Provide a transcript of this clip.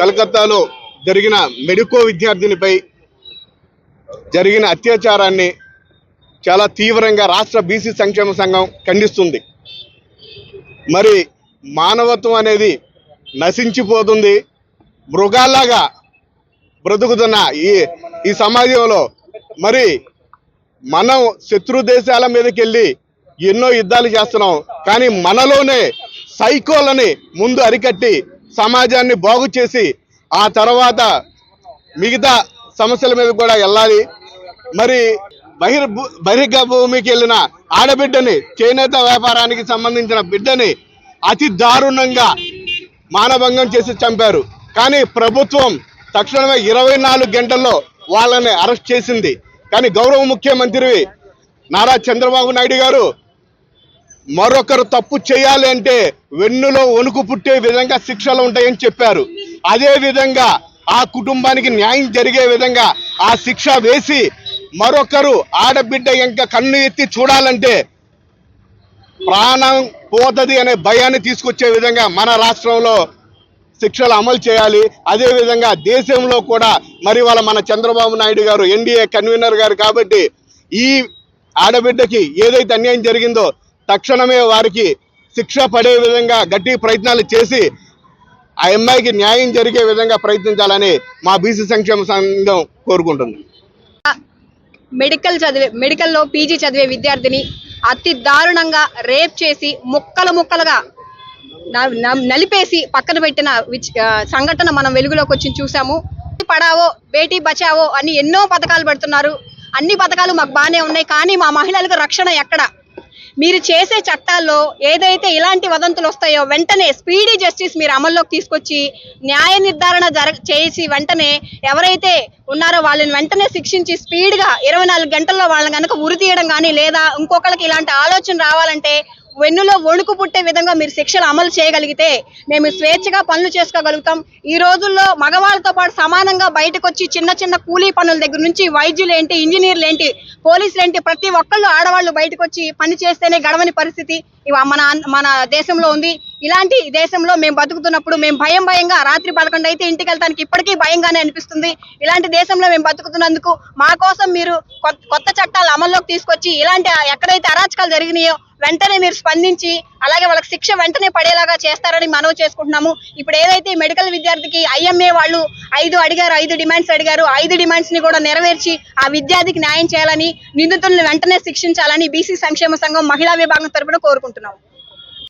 కలకత్తాలో జరిగిన మెడికో విద్యార్థినిపై జరిగిన అత్యాచారాన్ని చాలా తీవ్రంగా రాష్ట్ర బీసీ సంక్షేమ సంఘం ఖండిస్తుంది. మరి మానవత్వం అనేది నశించిపోతుంది. మృగాల్లాగా బ్రతుకుతున్న ఈ ఈ సమాజంలో మరి మనం శత్రు దేశాల మీదకి వెళ్ళి ఎన్నో యుద్ధాలు చేస్తున్నాం. కానీ మనలోనే సైకోలని ముందు అరికట్టి సమాజాన్ని బాగు చేసి ఆ తర్వాత మిగతా సమస్యల మీద కూడా వెళ్ళాలి. మరి బహిర్ బహిర్గ భూమికి వెళ్ళిన ఆడబిడ్డని చేనేత వ్యాపారానికి సంబంధించిన బిడ్డని అతి దారుణంగా మానభంగం చేసి చంపారు. కానీ ప్రభుత్వం తక్షణమే ఇరవై నాలుగు గంటల్లో వాళ్ళని అరెస్ట్ చేసింది. కానీ గౌరవ ముఖ్యమంత్రి నారా చంద్రబాబు నాయుడు గారు మరొకరు తప్పు చేయాలి అంటే వెన్నులో వణుకు పుట్టే విధంగా శిక్షలు ఉంటాయని చెప్పారు. అదే విధంగా ఆ కుటుంబానికి న్యాయం జరిగే విధంగా ఆ శిక్ష వేసి మరొకరు ఆడబిడ్డ ఇంకా కన్ను ఎత్తి చూడాలంటే ప్రాణం పోతది అనే భయాన్ని తీసుకొచ్చే విధంగా మన రాష్ట్రంలో శిక్షలు అమలు చేయాలి. అదే విధంగా దేశంలో కూడా మరి వాళ్ళ మన చంద్రబాబు నాయుడు గారు ఎన్డీఏ కన్వీనర్ గారు కాబట్టి ఈ ఆడబిడ్డకి ఏదైతే అన్యాయం జరిగిందో తక్షణమే వారికి శిక్ష పడే విధంగా గట్టి ప్రయత్నాలు చేసి ఆ అమ్మాయికి న్యాయం జరిగే విధంగా ప్రయత్నించాలని మా బీసీ సంక్షేమ సంఘం కోరుకుంటుంది. మెడికల్ చదివే మెడికల్లో పీజీ చదివే విద్యార్థిని అతి దారుణంగా రేప్ చేసి ముక్కలు ముక్కలుగా నలిపేసి పక్కన పెట్టిన సంఘటన మనం వెలుగులోకి వచ్చి చూసాము. పడావో బేటీ బచావో అని ఎన్నో పథకాలు పెడుతున్నారు. అన్ని పథకాలు మాకు బాగానే ఉన్నాయి కానీ మా మహిళలకు రక్షణ ఎక్కడ? మీరు చేసే చట్టాల్లో ఏదైతే ఇలాంటి వదంతులు వస్తాయో వెంటనే స్పీడీ జస్టిస్ మీరు అమల్లోకి తీసుకొచ్చి న్యాయ నిర్ధారణ జర చేసి వెంటనే ఎవరైతే ఉన్నారో వాళ్ళని వెంటనే శిక్షించి స్పీడ్గా ఇరవై నాలుగు గంటల్లో వాళ్ళని కనుక ఉరి తీయడం కానీ లేదా ఇంకొకరికి ఇలాంటి ఆలోచన రావాలంటే వెన్నులో వణుకు పుట్టే విధంగా మీరు శిక్షలు అమలు చేయగలిగితే మేము స్వేచ్ఛగా పనులు చేసుకోగలుగుతాం. ఈ రోజుల్లో మగవాళ్ళతో పాటు సమానంగా బయటకు వచ్చి చిన్న చిన్న కూలీ పనుల దగ్గర నుంచి వైద్యులు ఏంటి ఇంజనీర్లు ఏంటి పోలీసులు ఏంటి ప్రతి ఒక్కళ్ళు ఆడవాళ్ళు బయటకు వచ్చి పని చేస్తేనే గడవని పరిస్థితి మన మన దేశంలో ఉంది. ఇలాంటి దేశంలో మేము బతుకుతున్నప్పుడు మేము భయం భయంగా రాత్రి పదకొండు అయితే ఇంటికి వెళ్తానికి ఇప్పటికీ భయంగానే అనిపిస్తుంది. ఇలాంటి దేశంలో మేము బతుకుతున్నందుకు మా కోసం మీరు కొత్త- కొత్త చట్టాలు అమల్లోకి తీసుకొచ్చి ఇలాంటి ఎక్కడైతే అరాచకాలు జరిగినాయో వెంటనే మీరు స్పందించి అలాగే వాళ్ళకి శిక్ష వెంటనే పడేలాగా చేస్తారని మనవి చేసుకుంటున్నాము. ఇప్పుడు ఏదైతే మెడికల్ విద్యార్థికి ఐఎంఏ వాళ్ళు ఐదు అడిగారు ఐదు డిమాండ్స్ అడిగారు ఐదు డిమాండ్స్ని కూడా నెరవేర్చి ఆ విద్యార్థికి న్యాయం చేయాలని నిందితులను వెంటనే శిక్షించాలని బీసీ సంక్షేమ సంఘం మహిళా విభాగం తరపున కోరుకుంటున్నాము.